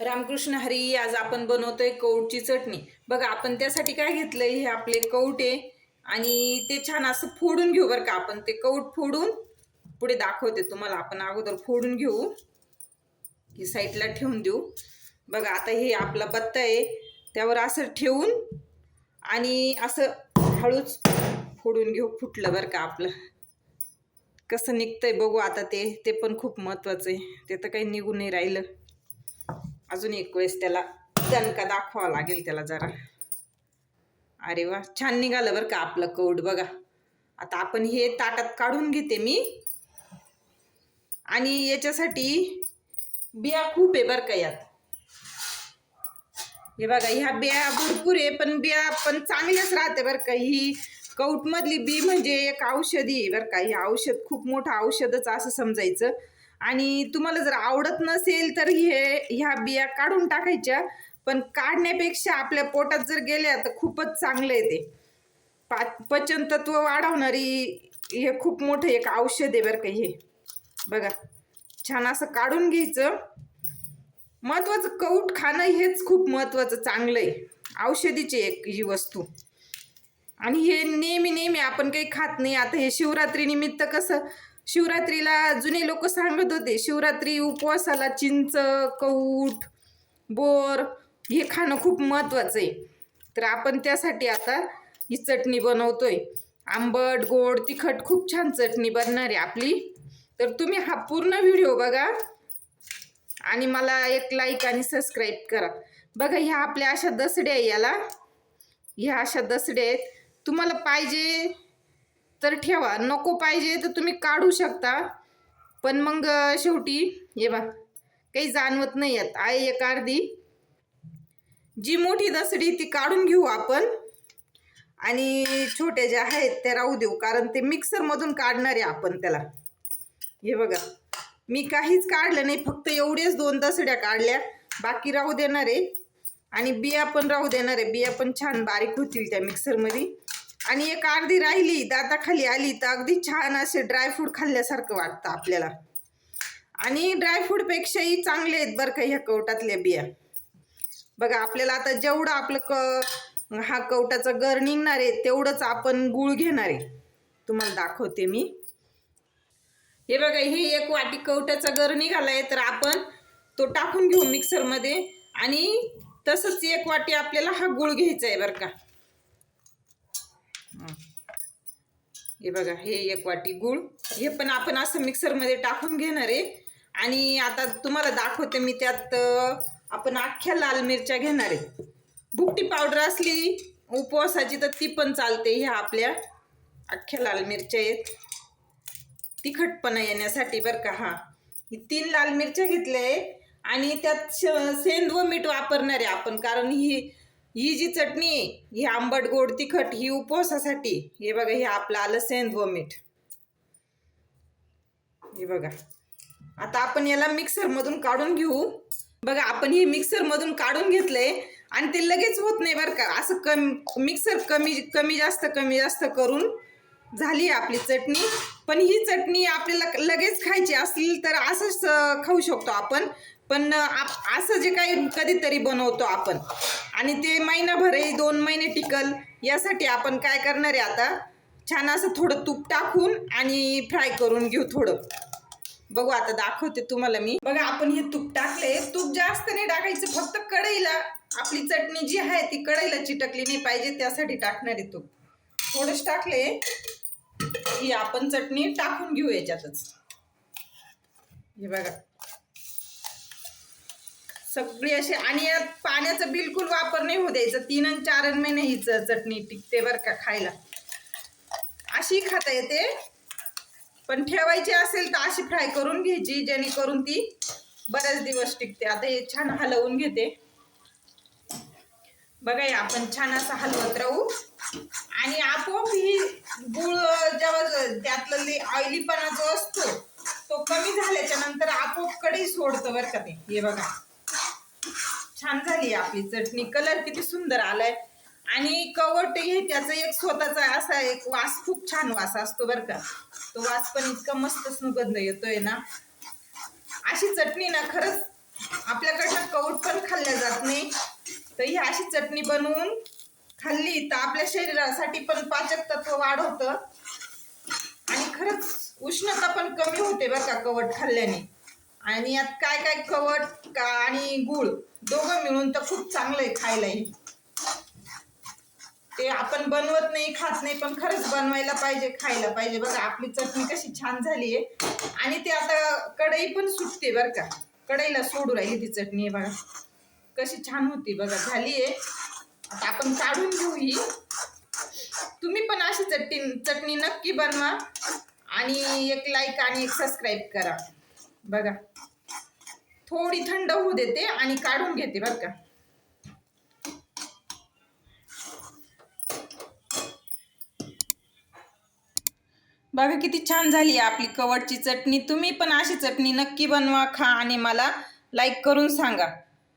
रामकृष्ण हरी आज आपण बनवतोय कौटची चटणी. बघा आपण त्यासाठी काय घेतलंय? हे आपले कौट आहे आणि ते छान असं फोडून घेऊ बरं का आपण. ते कौट फोडून पुढे दाखवते तुम्हाला. आपण अगोदर फोडून घेऊ. ही साईडला ठेवून देऊ. बघा आता हे आपला बत्ता आहे. त्यावर असं ठेवून आणि असं हळूच फोडून घेऊ फुटलं बरं का आपलं. कसं निघतंय बघू आता ते. ते पण खूप महत्वाचं आहे. ते तर काही निघून नाही राहिलं. अजून एक वेळेस त्याला दणका दाखवावा लागेल त्याला जरा. अरे वा छान निघालं बरं का आपलं कौड बघा. आता आपण हे ताटात काढून घेते मी. आणि याच्यासाठी बिया खूप आहे बरं का यात. हे बघा ह्या बिया भरपूर आहे पण बिया पण चांगल्याच राहते बरं का. ही कौटमधली बी म्हणजे एक औषधी आहे बरं का. हे औषध खूप मोठं औषधच असं समजायचं. आणि तुम्हाला जर आवडत नसेल तर हे ह्या बिया काढून टाकायच्या. पण काढण्यापेक्षा आपल्या पोटात जर गेल्या तर खूपच चांगलं आहे ते. पा पचनतत्व वाढवणारी हे खूप मोठं एक औषध आहे बरं का हे. बघा छान असं काढून घ्यायचं. महत्वाचं कौट खाणं हेच खूप महत्वाचं चांगलं आहे. औषधीची एक ही वस्तू. आणि हे नेहमी नेहमी आपण काही खात नाही. आता हे शिवरात्री निमित्त कसं शिवरात्रीला जुने लोक सांगत होते शिवरात्री उपवासाला चिंच कौट बोर हे खाणं खूप महत्वाचं आहे. तर आपण त्यासाठी आता ही चटणी बनवतोय. आंबट गोड तिखट खूप छान चटणी बनणार आहे आपली. तर तुम्ही हा पूर्ण व्हिडिओ बघा आणि मला एक लाईक आणि सबस्क्राईब करा. बघा ह्या आपल्या अशा दसड्या आहे याला. ह्या अशा दसड्या आहेत. तुम्हाला पाहिजे तर ठेवा. नको पाहिजे तर तुम्ही काढू शकता. पण मग शेवटी ये बा काही जाणवत नाही आहेत आहे एक अर्धी. जी मोठी दसडी ती काढून घेऊ आपण. आणि छोट्या ज्या आहेत त्या राहू देऊ. कारण ते मिक्सरमधून काढणार आहे आपण त्याला. हे बघा. मी काहीच काढलं नाही फक्त एवढेच दोन दसड्या काढल्या. बाकी राहू देणार आहे. आणि बिया पण राहू देणार आहे. बिया पण छान बारीक होतील त्या मिक्सरमध्ये आणि एक अर्धी राहिली दाताखाली आली तर अगदी छान असे ड्रायफ्रूट खाल्ल्यासारखं वाटतं आपल्याला. आणि ड्रायफ्रूटपेक्षाही चांगले आहेत बरं का ह्या कवटातल्या बिया. बघा आपल्याला आता जेवढं आपलं क हा कवटाचं गर निघणार आहे तेवढंच आपण गुळ घेणार आहे. तुम्हाला दाखवते मी. हे बघा हे एक वाटी कवटाचा गर निघालाय तर आपण तो टाकून घेऊ मिक्सरमध्ये आणि तसंच एक वाटी आपल्याला हा गुळ घ्यायचा आहे बरं का. हे. बघा हे एक वाटी गुळ. हे पण आपण असं मिक्सरमध्ये टाकून घेणार आहे. आणि आता तुम्हाला दाखवते मी त्यात आपण अख्ख्या लाल मिरच्या घेणार आहे. भुकटी पावडर असली उपवासाची तर ती पण चालते ह्या आपल्या. अख्ख्या लाल मिरच्या आहेत. तिखटपणा येण्यासाठी बरं का हा. ही तीन लाल मिरच्या घेतल्या आहे. आणि त्यात श- सेंदव मीठ वापरणार आहे आपण कारण ही ही जी चटणी आहे ही आंबट गोड तिखट ही उपवासासाठी हे बघा हे आपलं आलं सेंधव मीठ. हे बघा. आता आपण याला मिक्सरमधून काढून घेऊ. बघा आपण हे मिक्सरमधून काढून घेतलंय आणि ते लगेच होत नाही बरं का. असं कमी मिक्सर कमी कमी जास्त कमी जास्त करून झाली आपली चटणी. पण ही चटणी आपल्याला लगेच खायची असली तर असंच खाऊ शकतो आपण. पण असं जे काही कधीतरी बनवतो आपण. आणि ते महिनाभरही दोन महिने टिकल. यासाठी आपण काय करणार आहे आता? छान असं थोडं तूप टाकून आणि फ्राय करून घेऊ थोडं. बघू आता दाखवते तुम्हाला मी. बघा आपण हे तूप टाकले. तूप जास्त नाही टाकायचं फक्त कढईला. आपली चटणी जी आहे ती कढईला चिटकली नाही पाहिजे त्यासाठी टाकणार आहे तूप. थोडंच टाकले. ही आपण चटणी टाकून घेऊ याच्यातच. हे बघा. सगळी अशी आणि यात पाण्याचा बिलकुल वापर नाही होऊ द्यायचं. तीन आणि चार महिने ही चटणी टिकते बरं का खायला. अशी खाता येते. पण ठेवायची असेल तर अशी फ्राय करून घ्यायची जेणेकरून ती बरेच दिवस टिकते. आता हे छान हलवून घेते. बघा आपण छान असं हलवत राहू. आणि आपोआप ही गुळ जेव्हा त्यातलं ऑइलीपणा जो असतो तो कमी झाल्याच्यानंतर आपोआप कढई सोडतं बरं का ते. हे बघा. छान झाली आपली चटणी. कलर किती सुंदर आलाय. आणि कवट हे त्याचा एक स्वतःचा असा एक वास खूप छान वास असतो बरं का. तो वास पण इतका मस्त सुगंध येतोय ना. अशी चटणी ना खरंच आपल्याकडनं कवट पण खाल्ल्या जात नाही. तर ही अशी चटणी बनवून खाल्ली तर आपल्या शरीरासाठी पण पाचक तत्व वाढवतं. आणि खरंच उष्णता पण कमी होते बरं का कवट खाल्ल्याने. आणि यात काय काय कवट का आणि गुळ दोघं मिळून तर खूप चांगलं आहे खायलाही ते आपण बनवत नाही खात नाही पण खरंच बनवायला पाहिजे खायला पाहिजे. बघा आपली चटणी कशी छान झाली आहे. आणि ते आता कढई पण सुटते बरं का. कढईला सोडू राहिली ती चटणी आहे बघा. कशी छान होती बघा झाली आहे. आता आपण काढून घेऊ ही. तुम्ही पण अशी चटणी चटणी नक्की बनवा. आणि एक लाईक आणि एक सबस्क्राईब करा. बघा. थोडी थंड होऊ देते आणि काढून घेते बरं का. बघा किती छान झाली आहे आपली कवटची चटणी. तुम्ही पण अशी चटणी नक्की बनवा खा आणि मला लाईक करून सांगा.